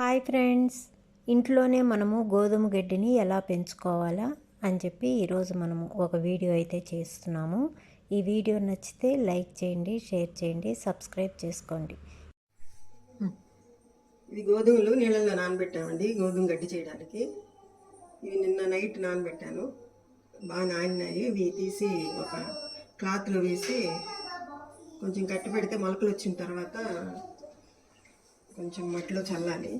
Hi friends. ఇంట్లోనే మనము గోధుమ గడ్డిని ఎలా పెంచుకోవాలా అని చెప్పి ఈరోజు మనము ఒక వీడియో అయితే చేస్తున్నాము. ఈ వీడియో నచ్చితే లైక్ చేయండి షేర్ చేయండి సబ్స్క్రైబ్ చేసుకోండి. ఇది గోధుమలు నీళ్ళల్లో నానబెట్టామండి గోధుమ గడ్డి చేయడానికి. ఇవి నిన్న నైట్ నానబెట్టాను. బాగా నానినాయి. ఇవి తీసి ఒక క్లాత్లో వేసి కొంచెం కట్టి పెడితే మొలకలు వచ్చిన తర్వాత కొంచెం మట్టిలో చల్లాలి.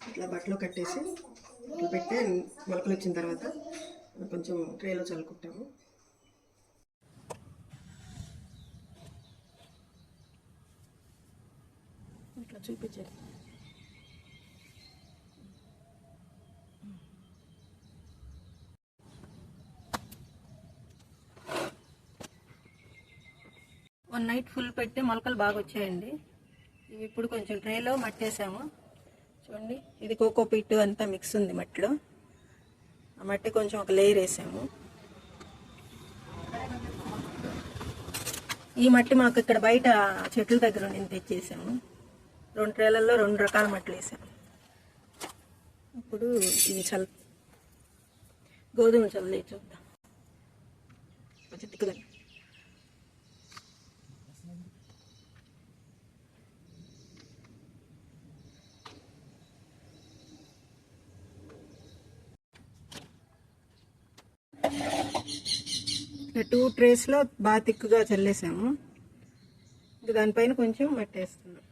ఇట్లా బట్టలు కట్టేసి ఇట్లా పెట్టి మొలకలు వచ్చిన తర్వాత కొంచెం ట్రేలో చల్లుకుంటాము. ఇట్లా చూపించాలి వన్ నైట్ ఫుల్ పెట్టి మొలకలు బాగా వచ్చాయండి. ఇవి ఇప్పుడు కొంచెం ట్రేలో మట్టేసాము. చూడండి ఇది కోకో పిట్ అంతా మిక్స్ ఉంది మట్టిలో. ఆ మట్టి కొంచెం ఒక లేయర్ వేసాము. ఈ మట్టి మాకు ఇక్కడ బయట చెట్ల దగ్గర నుండి తెచ్చేసాము. రెండు ట్రేలల్లో రెండు రకాల మట్టిలు వేసాము ఇప్పుడు ఇవి చల్ గోధుమ చల్లి చూద్దాం. కొంచెం ఇట్లా టూ ట్రేస్లో బాగా తిక్కుగా చల్లేసాము. ఇంకా దానిపైన కొంచెం మట్టి వేస్తున్నాం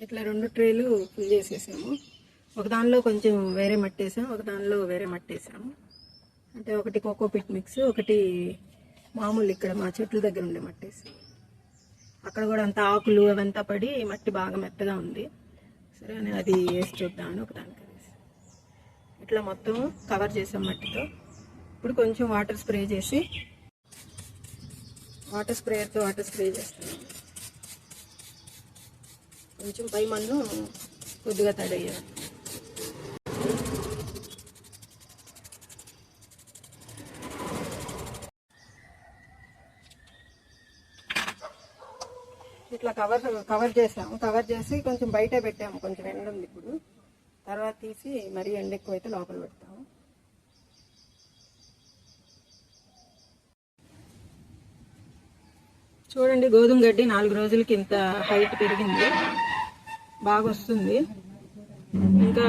ఇట్లా రెండు ట్రేలు ఫిల్ చేసేసాము. ఒక దానిలో కొంచెం వేరే మట్టి వేసాము ఒక దానిలో వేరే మట్టి వేసాము అంటే ఒకటి కోకో పిట్ మిక్స్ ఒకటి మామూలు ఇక్కడ మా చెట్ల దగ్గర ఉండే మట్టి అక్కడ కూడా అంత ఆకులు అవంతా పడి మట్టి బాగా మెత్తగా ఉంది. సరే నేను అది వేసి చూద్దామని ఒక దానికి వేసి. ఇట్లా మొత్తం కవర్ చేసాం మట్టితో. ఇప్పుడు కొంచెం వాటర్ స్ప్రే చేసి వాటర్ స్ప్రేయర్తో వాటర్ స్ప్రే చేస్తాను కొంచెం పై మన్ను కొద్దిగా తడయ్యాను ఇట్లా కవర్ కవర్ చేసాము. కవర్ చేసి కొంచెం బయట పెట్టాము. కొంచెం ఎండ ఉంది ఇప్పుడు. తర్వాత తీసి మరీ ఎండ ఎక్కువ అయితే లోపల పెడతాము. చూడండి గోధుమ గడ్డి నాలుగు రోజులకి ఇంత హైట్ పెరిగింది. బాగా వస్తుంది ఇంకా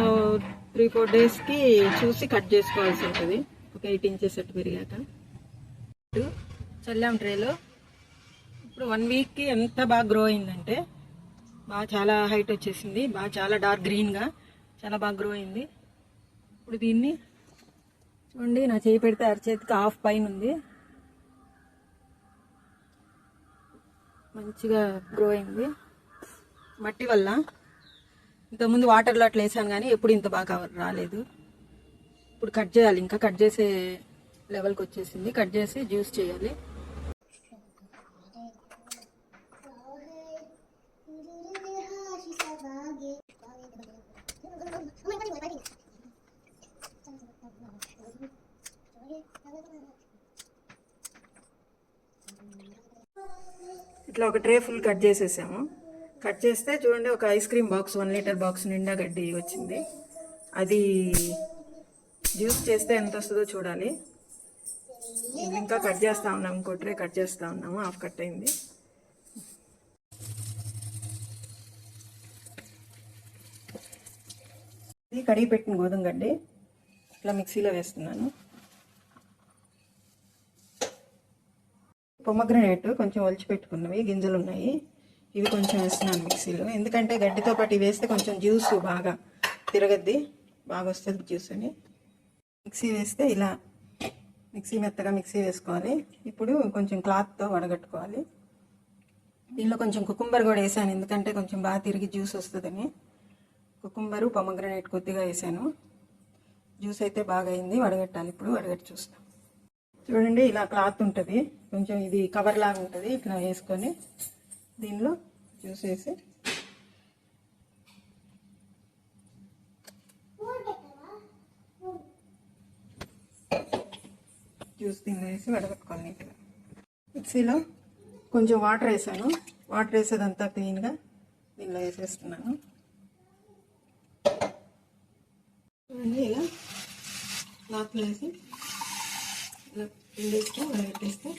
త్రీ ఫోర్ డేస్కి చూసి కట్ చేసుకోవాల్సి ఉంటుంది. ఒక ఎయిట్ ఇంచెస్ అట్టు పెరిగాక. చల్లాం ట్రేలో ఇప్పుడు వన్ వీక్కి ఎంత బాగా గ్రో అయిందంటే బాగా చాలా హైట్ వచ్చేసింది బాగా చాలా డార్క్ గ్రీన్గా చాలా బాగా గ్రో అయింది. ఇప్పుడు దీన్ని చూడండి నా చేయి పెడితే అరచేతికి హాఫ్ పైన ఉంది. మంచిగా గ్రో అయింది. మట్టి వల్ల ఇంతకుముందు వాటర్లో అట్లా వేసాను కానీ ఎప్పుడు ఇంత బాగా రాలేదు. ఇప్పుడు కట్ చేయాలి ఇంకా కట్ చేసే లెవెల్కి వచ్చేసింది. కట్ చేసి జ్యూస్ చేయాలి. ఇట్లా ఒక ట్రే ఫుల్ కట్ చేసేసాము. కట్ చేస్తే చూడండి ఒక ice cream box one litre box నిండా గడ్డి వచ్చింది. అది జ్యూస్ చేస్తే ఎంత వస్తుందో చూడాలి. ఇంకా కట్ చేస్తా ఉన్నాము ఇంకో ట్రే కట్ చేస్తా ఉన్నాము హాఫ్ కట్ అయింది. ఇది కడిగి పెట్టిన గోధుమ గడ్డి ఇట్లా మిక్సీలో వేస్తున్నాను. పొమగ్రనేట్ కొంచెం ఒలిచి పెట్టుకున్నవి గింజలు ఉన్నాయి. ఇవి కొంచెం వేస్తున్నాను మిక్సీలో. ఎందుకంటే గడ్డితో పాటు ఇవి వేస్తే కొంచెం జ్యూస్ బాగా తిరగద్ది బాగా వస్తుంది జ్యూస్ అని. మిక్సీ వేస్తే ఇలా మిక్సీ మెత్తగా మిక్సీ వేసుకోవాలి. ఇప్పుడు కొంచెం క్లాత్తో వడగట్టుకోవాలి. దీనిలో కొంచెం కుకుంబర్ కూడా వేసాను ఎందుకంటే కొంచెం బాగా తిరిగి జ్యూస్ వస్తుందని. కుకుంబరు పొమగ్రనేట్ కొద్దిగా వేసాను. జ్యూస్ అయితే బాగా అయింది వడగట్టాలి ఇప్పుడు వడగట్టి చూస్తాం. చూడండి ఇలా క్లాత్ ఉంటుంది. కొంచెం ఇది కవర్ లాగా ఉంటుంది. ఇట్లా వేసుకొని దీనిలో జ్యూస్ వేసి. జ్యూస్ దీనిలో వేసి వడగట్టుకోవాలి నీట్గా. మిక్సీలో కొంచెం వాటర్ వేసాను. వాటర్ వేసేదంతా క్లీన్గా దీనిలో వేసేస్తున్నాను. చూడండి ఇలా క్లాత్లో వేసి ఇలా పిండేస్తే వడగట్టేస్తే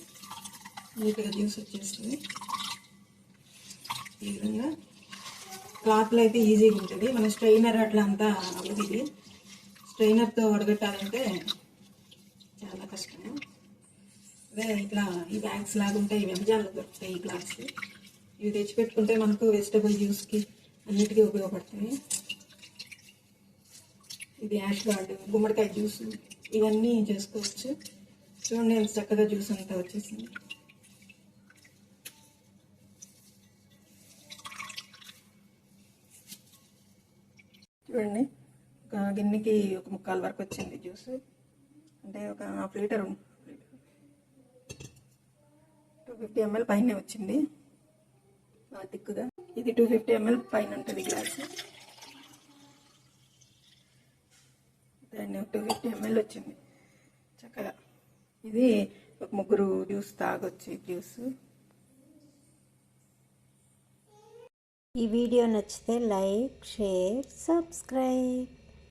నీట్గా జ్యూస్ వచ్చేస్తుంది ఈ విధంగా క్లాత్లో అయితే ఈజీగా ఉంటుంది మన స్ట్రైనర్ అట్లా అంతా అవ్వదు ఇది స్ట్రైనర్తో వడగట్టాలంటే చాలా కష్టము అదే ఇట్లా ఈ బ్యాగ్స్ లాగా ఉంటాయి ఇవి అమెజాన్లో దొరుకుతాయి ఈ గ్లాస్ ఇవి తెచ్చిపెట్టుకుంటే మనకు వెజిటబుల్ జ్యూస్కి అన్నిటికీ ఉపయోగపడుతుంది ఇది యాష్ గార్డ్ గుమ్మడికాయ జ్యూస్ ఇవన్నీ చేసుకోవచ్చు చూడండి ఎంత చక్కగా జ్యూస్ అంతా వచ్చేసింది. చూడండి ఒక గిన్నెకి ఒక ముక్కాలు వరకు వచ్చింది జ్యూస్. అంటే ఒక half litre. Two fifty ML పైన వచ్చింది. బాగా తిక్కుగా ఇది టూ ఫిఫ్టీ ఎంఎల్ పైన ఉంటుంది గ్లాస్. దాన్ని టూ ఫిఫ్టీ ఎంఎల్ వచ్చింది. ఇది ఒక ముగ్గురు జ్యూస్ తాగొచ్చు జ్యూస్. ఈ వీడియో నచ్చితే లైక్ షేర్ సబ్స్క్రైబ్.